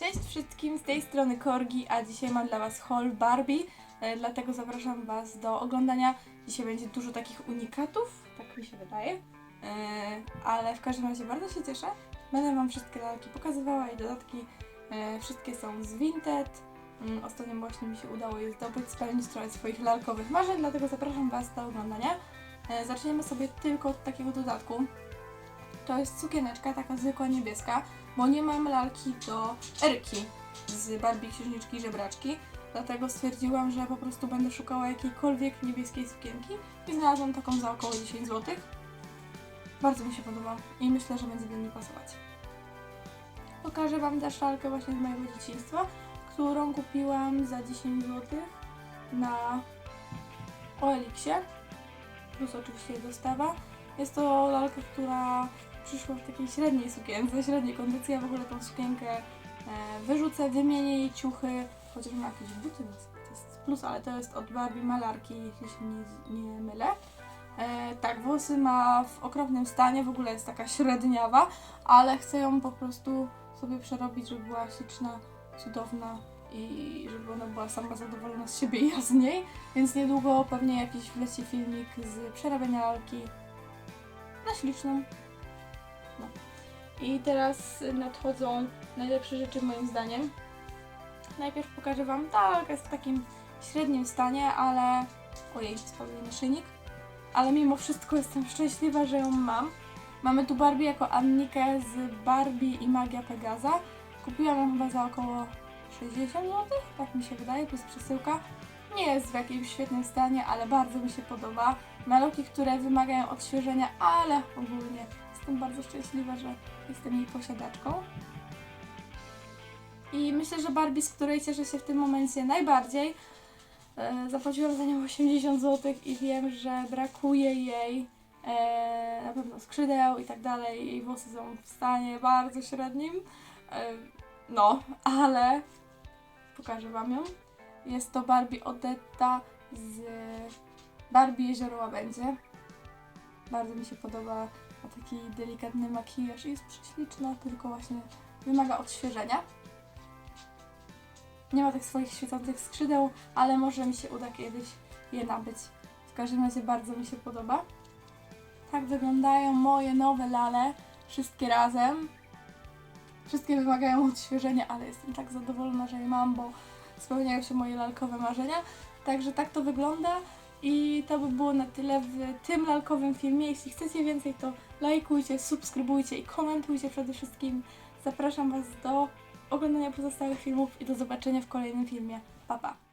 Cześć wszystkim, z tej strony Korgi, a dzisiaj mam dla Was haul Barbie, e, dlatego zapraszam Was do oglądania. Dzisiaj będzie dużo takich unikatów, tak mi się wydaje, e, ale w każdym razie bardzo się cieszę. Będę Wam wszystkie lalki pokazywała i dodatki. E, Wszystkie są z Vinted. Mm, Ostatnio właśnie mi się udało je zdobyć, spełnić trochę swoich lalkowych marzeń, dlatego zapraszam Was do oglądania. Zaczniemy sobie tylko od takiego dodatku. To jest sukieneczka, taka zwykła niebieska, bo nie mam lalki do Erki z Barbie Księżniczki Żebraczki, dlatego stwierdziłam, że po prostu będę szukała jakiejkolwiek niebieskiej sukienki i znalazłam taką za około 10 zł. Bardzo mi się podoba i myślę, że będzie do niej pasować. Pokażę Wam też lalkę właśnie z mojego dzieciństwa, którą kupiłam za 10 zł na OLX-ie, plus oczywiście dostawa. Jest to lalka, która przyszła w takiej średniej sukience, średniej kondycji. Ja w ogóle tą sukienkę e, wyrzucę, wymienię jej ciuchy, chociaż ma jakieś buty, więc to jest plus, ale to jest od Barbie malarki, jeśli się nie, nie mylę. E, tak, włosy ma w okropnym stanie, w ogóle jest taka średniawa, ale chcę ją po prostu sobie przerobić, żeby była śliczna, cudowna i żeby ona była sama zadowolona z siebie i ja z niej. Więc niedługo pewnie jakiś wleci filmik z przerabiania lalki na śliczną. I teraz nadchodzą najlepsze rzeczy moim zdaniem. Najpierw pokażę Wam, ta lalka jest w takim średnim stanie, ale... Ojej, spadł naszyjnik. Ale mimo wszystko jestem szczęśliwa, że ją mam. Mamy tu Barbie jako Annikę z Barbie i Magia Pegaza. Kupiłam ją chyba za około 60 zł, tak mi się wydaje, plus przesyłka. Nie jest w jakimś świetnym stanie, ale bardzo mi się podoba. Maluki, które wymagają odświeżenia, ale ogólnie jestem bardzo szczęśliwa, że jestem jej posiadaczką. I myślę, że Barbie, z której cieszę się w tym momencie najbardziej, e, zapłaciłam za nią 80 zł i wiem, że brakuje jej e, na pewno skrzydeł i tak dalej. Jej włosy są w stanie bardzo średnim. E, no, ale pokażę Wam ją. Jest to Barbie Odetta z Barbie Jezioro Łabędzie. Bardzo mi się podoba. Ma taki delikatny makijaż jest prześliczna, tylko właśnie wymaga odświeżenia. Nie ma tych swoich świecących skrzydeł, ale może mi się uda kiedyś je nabyć. W każdym razie bardzo mi się podoba. Tak wyglądają moje nowe lale, wszystkie razem. Wszystkie wymagają odświeżenia, ale jestem tak zadowolona, że je mam, bo spełniają się moje lalkowe marzenia. Także tak to wygląda. I to by było na tyle w tym lalkowym filmie. Jeśli chcecie więcej, to lajkujcie, subskrybujcie i komentujcie przede wszystkim. Zapraszam Was do oglądania pozostałych filmów i do zobaczenia w kolejnym filmie. Pa, pa!